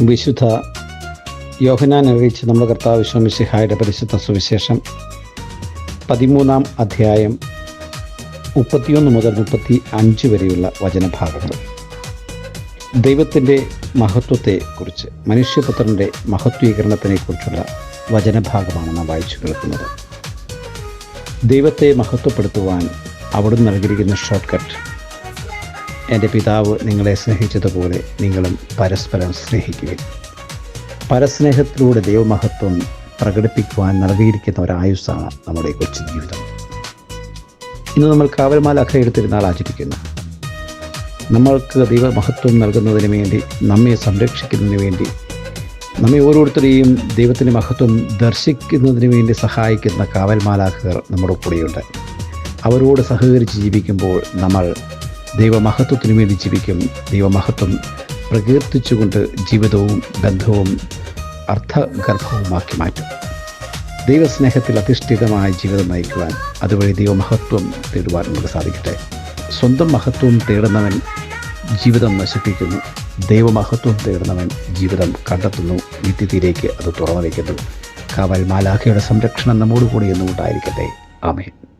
വിശുദ്ധ യോഹനാൻ അറിയിച്ച് നമ്മുടെ കർത്താവ് വിശ്വമിശിഹായുടെ പരിശുദ്ധ സുവിശേഷം പതിമൂന്നാം അധ്യായം മുപ്പത്തിയൊന്ന് മുതൽ മുപ്പത്തി അഞ്ച് വരെയുള്ള വചനഭാഗങ്ങൾ. ദൈവത്തിന്റെ മഹത്വത്തെക്കുറിച്ച് മനുഷ്യപുത്രന്റെ മഹത്വീകരണത്തിനെക്കുറിച്ചുള്ള വചനഭാഗമാണ് നാം വായിച്ചു കേൾക്കുന്നത്. ദൈവത്തെ മഹത്വപ്പെടുത്തുവാൻ അവിടുന്ന് നൽകിയിരിക്കുന്ന ഷോർട്ട് കട്ട് എന്റെ പിതാവ് നിങ്ങളെ സ്നേഹിച്ചതുപോലെ നിങ്ങളും പരസ്പരം സ്നേഹിക്കുക പരസ്നേഹത്തിലൂടെ ദൈവമഹത്വം പ്രകടിപ്പിക്കുവാൻ നൽകിയിരിക്കുന്ന ഒരായുസ്സാണ് നമ്മുടെ കൊച്ചു ജീവിതം. ഇന്ന് നമ്മൾ കാവൽമാല എടുത്തിരുന്നാൾ ആചരിക്കുന്നു. നമ്മൾക്ക് ദൈവമഹത്വം നൽകുന്നതിന് വേണ്ടി നമ്മെ സംരക്ഷിക്കുന്നതിന് വേണ്ടി നമ്മെ ഓരോരുത്തരെയും ദൈവത്തിന്റെ മഹത്വം ദർശിക്കുന്നതിന് വേണ്ടി സഹായിക്കുന്ന കാവൽമാലാഖർ നമ്മുടെ കൂടെയുണ്ട്. അവരോട് സഹകരിച്ച് ജീവിക്കുമ്പോൾ നമ്മൾ ദൈവമഹത്വത്തിന് വേണ്ടി ജീവിക്കും. ദൈവമഹത്വം പ്രകീർത്തിച്ചുകൊണ്ട് ജീവിതവും ബന്ധവും അർത്ഥഗർഭവുമാക്കി മാറ്റും. ദൈവസ്നേഹത്തിൽ അധിഷ്ഠിതമായ ജീവിതം നയിക്കുവാൻ അതുവഴി ദൈവമഹത്വം തേടുവാൻ നമുക്ക് സാധിക്കട്ടെ. സ്വന്തം മഹത്വം തേടുന്നവൻ ജീവിതം നശിപ്പിക്കുന്നു. ദൈവമഹത്വം തേടുന്നവൻ ജീവിതം കണ്ടെത്തുന്നു. നിത്യത്തിലേക്ക് അത് തുറന്നു വയ്ക്കുന്നു. കാവൽ മാലാഖയുടെ സംരക്ഷണം നമ്മോടുകൂടി എന്നും ഉണ്ടായിരിക്കട്ടെ ആമേൻ.